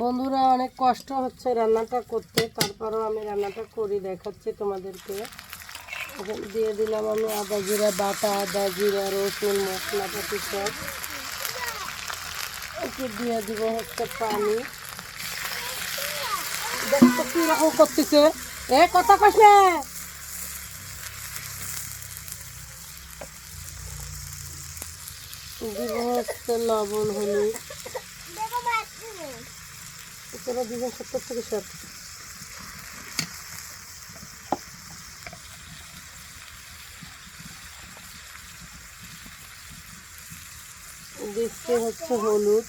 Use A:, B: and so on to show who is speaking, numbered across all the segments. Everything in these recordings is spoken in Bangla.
A: বন্ধুরা, অনেক কষ্ট হচ্ছে রান্নাটা করতে। তারপরও আমি রান্নাটা করি, দেখাচ্ছি তোমাদেরকে। দিয়ে দিলাম আমি আদা জিরা বাটা, আদা জিরা রসুন, মশলাপাতি সব। একটু দিয়ে দিব হচ্ছে পানি। কীরকম করতেছে? এ, কথা কস দিব হচ্ছে লবণ, হলুদ। তোরা সত্তর থেকে হচ্ছে হলুদ।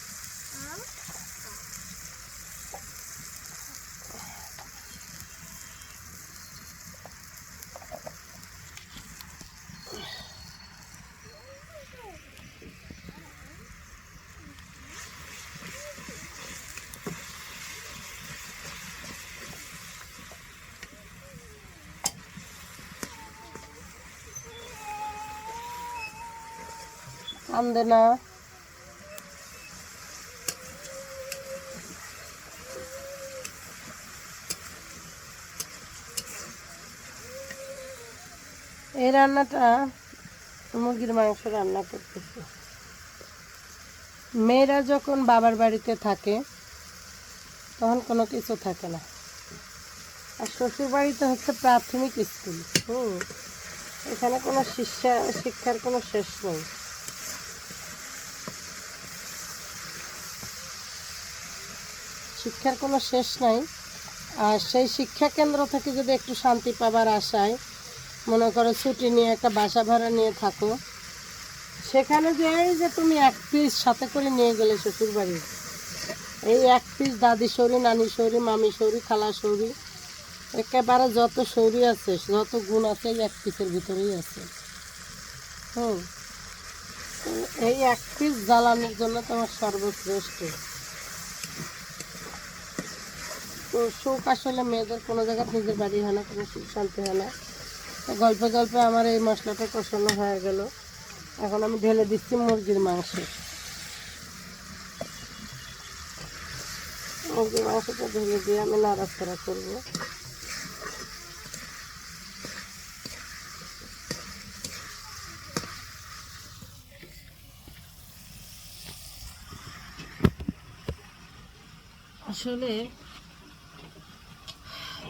A: কান্দে না এই রান্নাটা মুরগির মাংস রান্না করতেছি। মেয়েরা যখন বাবার বাড়িতে থাকে, তখন কোনো কিছু থাকে না। আর শ্বশুর বাড়িতে হচ্ছে প্রাথমিক স্কুল। হুম, এখানে কোনো শিক্ষা শিক্ষার কোনো শেষ নেই। শিক্ষার কোনো শেষ নাই। আর সেই শিক্ষা কেন্দ্র থেকে যদি একটু শান্তি পাবার আশায় মনে করো ছুটি নিয়ে একটা বাসা ভাড়া নিয়ে থাকো, সেখানে যে এই যে তুমি এক পিস সাথে করে নিয়ে গেলে শ্বশুর বাড়ি এই এক পিস দাদি সৌরি, নানি সৌরি, মামি সৌরি, খালা সৌরি, একেবারে যত সৌরি আছে, যত গুণ আছে এই এক পিসের ভিতরেই আছে। হুম। এই এক পিস জ্বালানোর জন্য তোমার সর্বশ্রেষ্ঠ। তো সুখ আসলে মেয়েদের কোনো জায়গায় নিজের বাড়ি হয় না, কোনো সুখ শান্তি হয় না। গল্পে গল্পে আমার এই মশলাটা কষানো হয়ে গেল। এখন আমি ঢেলে দিচ্ছি মুরগির মাংস। মুরগির মাংসটা ঢেলে দিয়ে আমি নাড়াচাড়া করব। আসলে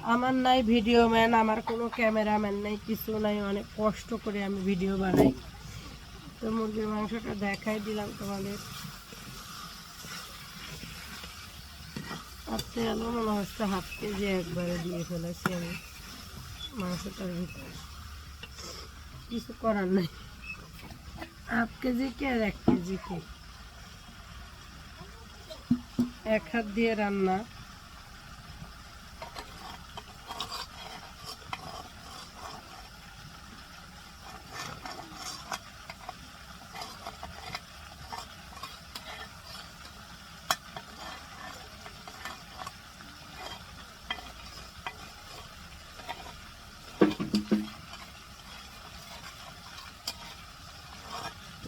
A: আমার নাই ভিডিও ম্যান আমার কোনো ক্যামেরাম্যান নাই, কিছু নাই, অনেক কষ্ট করে আমি ভিডিও বানাই। তো মুরগির মাংসটা দেখাই দিলাম তোমাদের। আর তেলও মনে হচ্ছে হাফ কেজি একবারে দিয়ে ফেলেছি আমি মাংসটার ভিতরে। কিছু করার নাই। হাফ কেজি কে আর এক কেজি কে? এক হাত দিয়ে রান্না।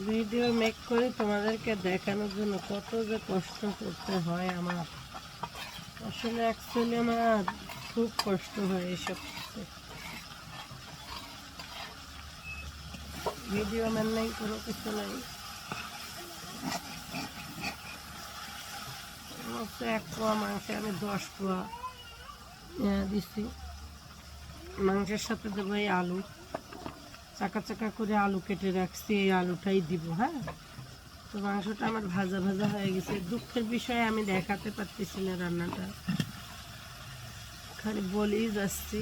A: ভিডিও মেক করে তোমাদেরকে দেখানোর জন্য কত যে কষ্ট করতে হয় আমার। আসলে অ্যাকচুয়ালি আমার খুব কষ্ট হয় এসব ভিডিও ম্যান নেই, কোনো কিছু নাই। এক পোয়া মাংসে আমি দশ পোয়া দিছি। মাংসের সাথে দেবো এই আলু। চাকা চাকা করে আলু কেটে রাখছি, এই আলুটাই দিব হ্যাঁ? তো মাংসটা আমার ভাজা ভাজা হয়ে গেছে। দুঃখের বিষয়ে, আমি দেখাতে পারতেছি না রান্নাটা। খালি বলেই যাচ্ছি।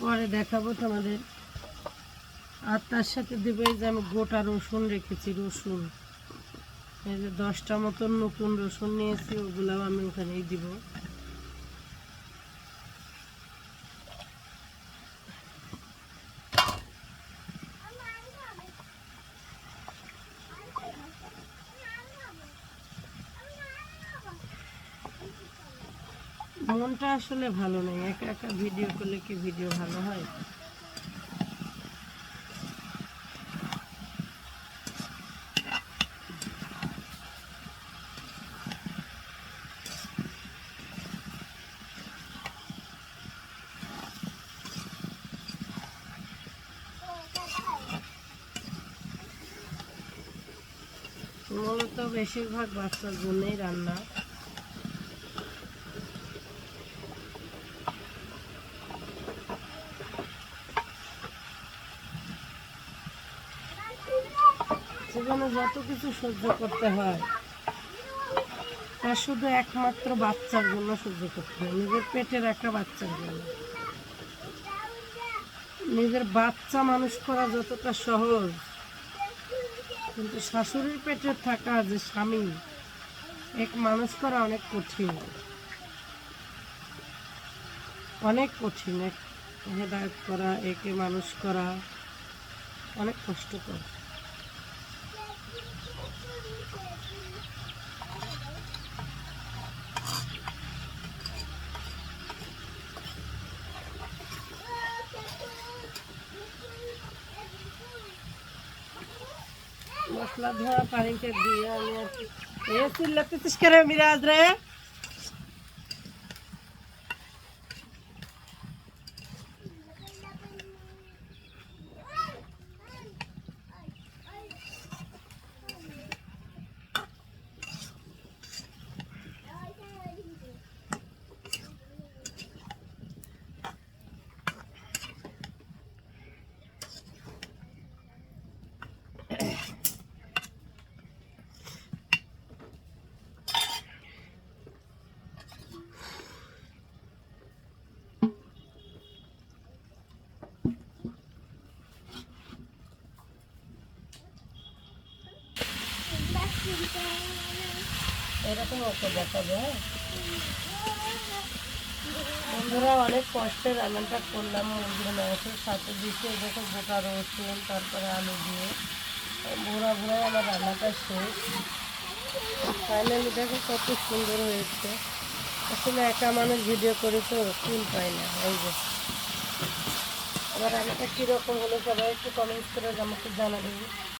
A: পরে দেখাবো তোমাদের। আর তার সাথে দেবো যে আমি গোটা রসুন রেখেছি, রসুন। এই যে দশটা মতন নতুন রসুন নিয়েছি, ওগুলাও আমি ওখানেই দিব। মনটা আসলে ভালো নেই। একা একা ভিডিও করলে কি ভিডিও ভালো হয়? মূলত বেশিরভাগ বাচ্চার জন্যই রান্না। জীবনে যত কিছু সহ্য করতে হয়, তা শুধু একমাত্র বাচ্চার জন্য সহ্য করতে হয়। নিজের পেটের একটা বাচ্চার জন্য। নিজের বাচ্চা মানুষ করা যতটা সহজ, কিন্তু শাশুড়ির পেটে থাকা যে স্বামী, এক মানুষ করা অনেক কঠিন। অনেক কঠিন, এক হেদায়ত করা, একে মানুষ করা অনেক কষ্টকর। মশলা ধোয়া পানিতে দিয়ে আমি আর কি এ চিল্লাতেছিস কেন মিরাজ এরকম ওকে দেখাবে হ্যাঁ? বন্ধুরা, অনেক কষ্টে রান্নাটা করলাম মুরগির মাংসের সাথে দিচ্ছে দেখো গোটা রসুন তারপরে আলু দিয়ে। ভোরা ভোরা আমার রান্নাটা শেষ। ফাইনালি দেখো কত সুন্দর হয়েছে। আসলে একা মানুষ ভিডিও করে তো ফুল পাই না, এই যে। আবার রান্নাটা কীরকম হলো সবাই একটু কমেন্টস করে আমাকে জানাবেন।